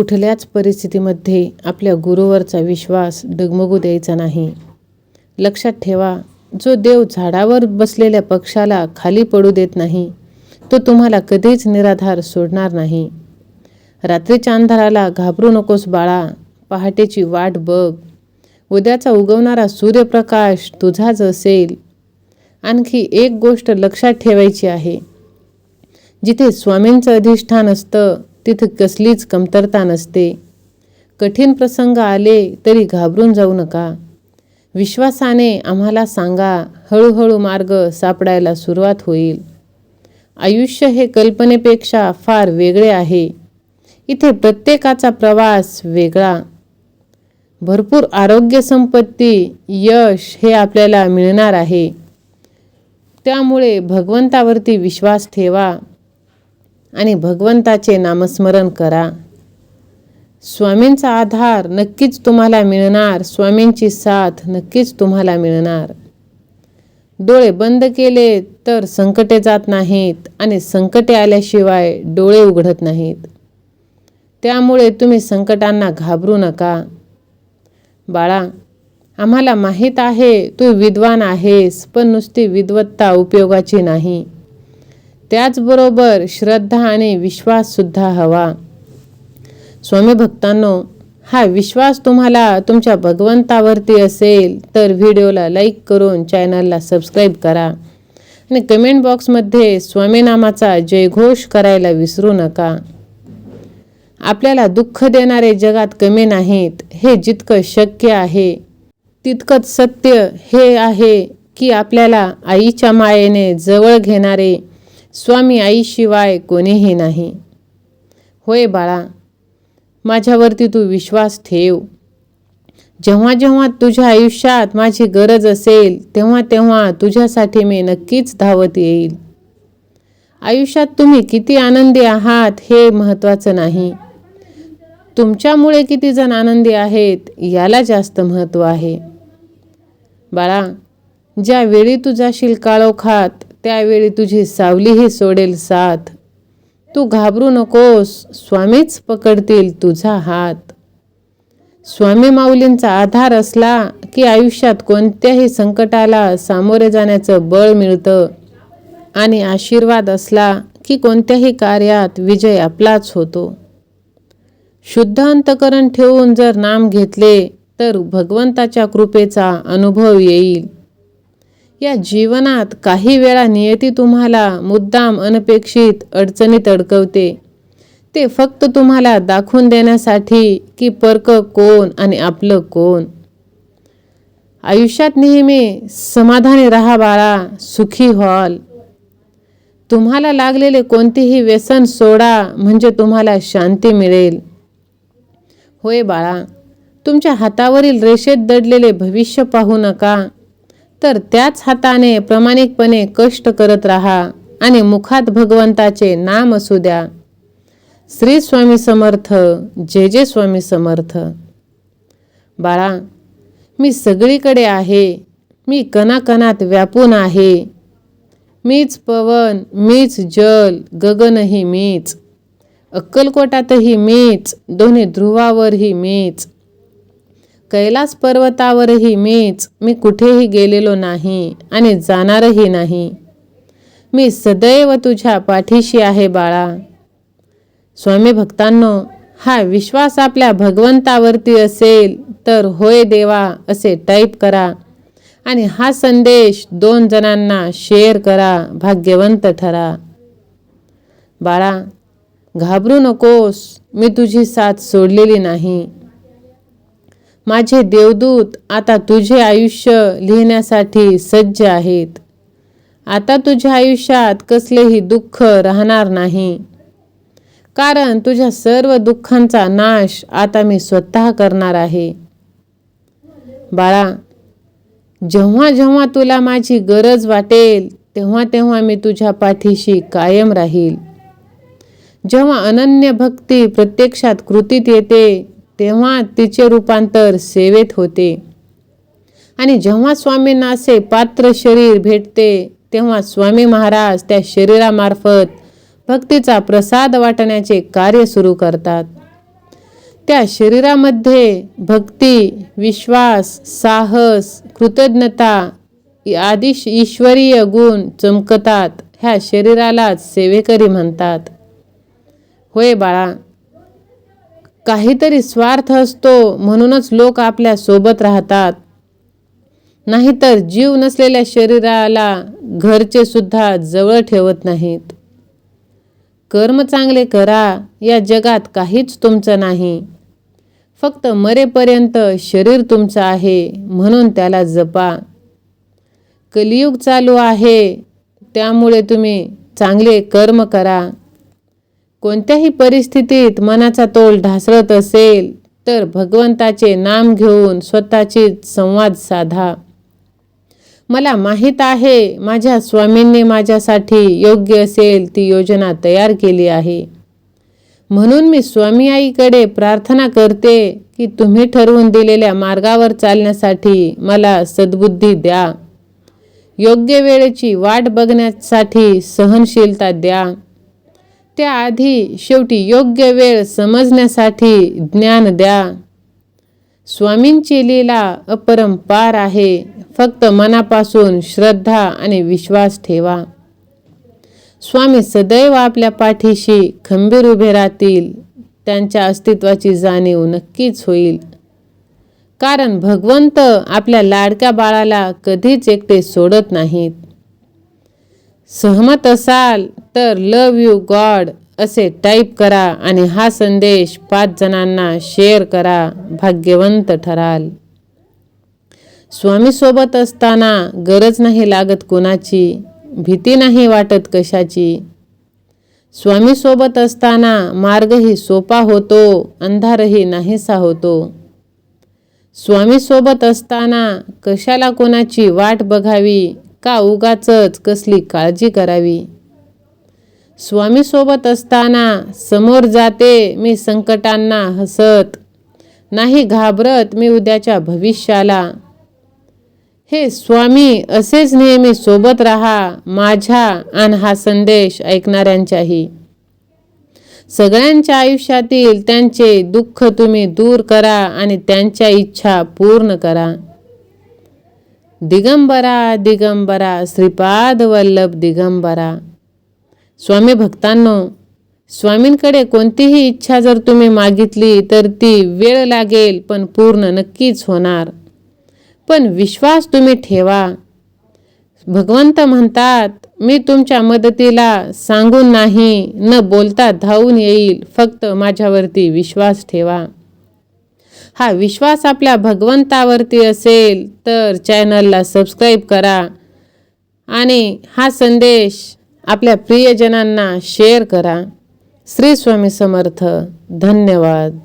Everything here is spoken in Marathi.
कुठल्याच परिस्थितीमध्ये आपल्या गुरुवरचा विश्वास डगमगू द्यायचा नाही. लक्षात ठेवा जो देव झाडावर बसलेल्या पक्षाला खाली पडू देत नाही तो तुम्हाला कधीच निराधार सोडणार नाही. रात्रीच्या अंधाराला घाबरू नकोस बाळा पहाटेची वाट बघ. उद्याचा उगवणारा सूर्यप्रकाश तुझाच असेल. आणखी एक गोष्ट लक्षात ठेवायची आहे. जिथे स्वामींचं अधिष्ठान असतं तिथं कसलीच कमतरता नसते. कठीण प्रसंग आले तरी घाबरून जाऊ नका. विश्वासाने आम्हाला सांगा हळूहळू मार्ग सापडायला सुरुवात होईल. आयुष्य हे कल्पनेपेक्षा फार वेगळे आहे. इथे प्रत्येकाचा प्रवास वेगळा. भरपूर आरोग्य संपत्ती यश हे आपल्याला मिळणार आहे. त्यामुळे भगवंतावरती विश्वास ठेवा. आणि भगवंताचे नामस्मरण करा. स्वामींचा आधार नक्कीच तुम्हाला मिळणार. स्वामींची साथ नक्कीच तुम्हाला मिळणार. डोळे बंद केले तर संकटे जात नाहीत आणि संकटे आल्याशिवाय डोळे उघडत नाहीत. त्यामुळे तुम्ही संकटांना घाबरू नका. बाळा आम्हाला माहीत आहे तू विद्वान आहेस पण नुसती विद्वत्ता उपयोगाची नाही. त्याचबरोबर श्रद्धा आणि विश्वाससुद्धा हवा. स्वामी भक्तांनो हा विश्वास तुम्हाला तुमच्या भगवंतावरती असेल तर व्हिडिओला लाईक करून चॅनलला सबस्क्राईब करा. आणि कमेंट बॉक्समध्ये स्वामीनामाचा जयघोष करायला विसरू नका. आपल्याला दुःख देणारे जगात कमी नाहीत हे जितकं शक्य आहे तितकंच सत्य हे आहे की आपल्याला आईच्या मायेने जवळ घेणारे स्वामी आईशिवाय कोणीही नाही. होय बाळा माझ्यावरती तू विश्वास ठेव. जेव्हा जेव्हा तुझ्या आयुष्यात माझी गरज असेल तेव्हा तेव्हा तुझ्यासाठी मी नक्कीच धावत येईल. आयुष्यात तुम्ही किती आनंदी आहात हे महत्त्वाचं नाही. तुमच्यामुळे किती जण आनंदी आहेत याला जास्त महत्त्व आहे. बाळा ज्यावेळी तू जाशील काळोखात त्यावेळी तुझी सावलीही सोडेल साथ. तू घाबरू नकोस स्वामीच पकडतील तुझा हात. स्वामी माऊलींचा आधार असला की आयुष्यात कोणत्याही संकटाला सामोरे जाण्याचं बळ मिळतं. आणि आशीर्वाद असला की कोणत्याही कार्यात विजय आपलाच होतो. शुद्ध अंतकरण ठेवून जर नाम घेतले तर भगवंताच्या कृपेचा अनुभव येईल. या जीवनात काही वेळा नियती तुम्हाला मुद्दाम अनपेक्षित अडचणीत अडकवते ते फक्त तुम्हाला दाखवून देण्यासाठी की परक कोण आणि आपलं कोण. आयुष्यात नेहमी समाधानी राहा बाळा सुखी व्हाल. तुम्हाला लागलेले कोणतेही व्यसन सोडा म्हणजे तुम्हाला शांती मिळेल. होय बाळा तुमच्या हातावरील रेषेत दडलेले भविष्य पाहू नका. तर त्याच हाताने प्रामाणिकपणे कष्ट करत राहा आणि मुखात भगवंताचे नाम असू द्या. श्री स्वामी समर्थ जे जे स्वामी समर्थ. बाळा मी सगळीकडे आहे मी कणाकणात व्यापून आहे. मीच पवन मीच जल गगनही मीच. अक्कलकोटातही मीच दोन्ही ध्रुवावरही मीच. कैलास पर्वतावरही मीच मी कुठेही गेलेलो नाही आणि जाणारही नाही. मी सदैव तुझ्या पाठीशी आहे बाळा. स्वामी भक्तांनो हा विश्वास आपल्या भगवंतावरती असेल तर होय देवा असे टाईप करा. आणि हा संदेश दोन जणांना शेअर करा भाग्यवंत ठरा. बाळा घाबरू नकोस मी तुझी साथ सोडलेली नाही. माझे देवदूत आता तुझे आयुष्य लिहिण्यासाठी सज्ज आहेत. आता तुझ्या आयुष्यात कसलेही दुःख राहणार नाही. कारण तुझ्या सर्व दुःखांचा नाश आता मी स्वतः करणार आहे. बाळा जेव्हा जेव्हा तुला माझी गरज वाटेल तेव्हा तेव्हा मी तुझ्या पाठीशी कायम राहील. जेव्हा अनन्य भक्ती प्रत्यक्षात कृतीत येते तेव्हा तिचे रूपांतर सेवेत होते. आणि जेव्हा स्वामींना असे पात्र शरीर भेटते तेव्हा स्वामी महाराज त्या शरीरामार्फत भक्तीचा प्रसाद वाटण्याचे कार्य सुरू करतात. त्या शरीरामध्ये भक्ती विश्वास साहस कृतज्ञता आदी ईश्वरीय गुण चमकतात ह्या शरीरालाच सेवेकरी म्हणतात. होय बाळा काहीतरी स्वार्थ असतो म्हणूनच लोक आपल्यासोबत राहतात. नाहीतर जीव नसलेल्या शरीराला घरचे सुद्धा जवळ ठेवत नाहीत. कर्म चांगले करा या जगात काहीच तुमचं नाही. फक्त मरेपर्यंत शरीर तुमचं आहे म्हणून त्याला जपा. कलियुग चालू आहे त्यामुळे तुम्ही चांगले कर्म करा. कोणत्याही परिस्थितीत मनाचा तोल ढासळत असेल तर भगवंताचे नाम घेऊन स्वतःची संवाद साधा. मला माहीत आहे माझ्या स्वामींनी माझ्यासाठी योग्य असेल ती योजना तयार केली आहे. म्हणून मी स्वामी आईकडे प्रार्थना करते की तुम्ही ठरवून दिलेल्या मार्गावर चालण्यासाठी मला सद्बुद्धी द्या. योग्य वेळेची वाट बघण्यासाठी सहनशीलता द्या. त्याआधी शेवटी योग्य वेळ समजण्यासाठी ज्ञान द्या. स्वामींची लीला अपरंपार आहे. फक्त मनापासून श्रद्धा आणि विश्वास ठेवा. स्वामी सदैव आपल्या पाठीशी खंबीर उभे राहतील. त्यांच्या अस्तित्वाची जाणीव नक्कीच होईल. कारण भगवंत आपल्या लाडक्या बाळाला कधीच एकटे सोडत नाहीत. सहमत असाल तर लव यू गॉड असे टाईप करा आणि हा संदेश पाच जणांना शेअर करा भाग्यवंत ठराल. स्वामीसोबत असताना गरज नाही लागत कोणाची भीती नाही वाटत कशाची. स्वामीसोबत असताना मार्गही सोपा होतो अंधारही नाहीसा होतो. स्वामीसोबत असताना कशाला कोणाची वाट बघावी का उगाचच कसली काळजी करावी? स्वामीसोबत असताना समोर जाते मी संकटांना हसत. नाही घाबरत मी उद्याच्या भविष्याला. हे स्वामी असेच नेहमी सोबत राहा माझ्या आणि हा संदेश ऐकणाऱ्यांच्याही. सगळ्यांच्या आयुष्यातील त्यांचे दुःख तुम्ही दूर करा आणि त्यांच्या इच्छा पूर्ण करा. दिगंबरा दिगंबरा श्रीपाद वल्लभ दिगंबरा. स्वामी भक्तांनो स्वामींकडे कोणतीही इच्छा जर तुम्ही मागितली तर ती वेळ लागेल पण पूर्ण नक्कीच होणार. पण विश्वास तुम्ही ठेवा. भगवंत म्हणतात मी तुमच्या मदतीला सांगून नाही न बोलता धावून येईल फक्त माझ्यावरती विश्वास ठेवा. हा विश्वास आपल्या भगवंतावरती असेल तर चॅनलला सबस्क्राईब करा. आणि हा संदेश आपल्या प्रियजनांना शेअर करा. श्री स्वामी समर्थ. धन्यवाद.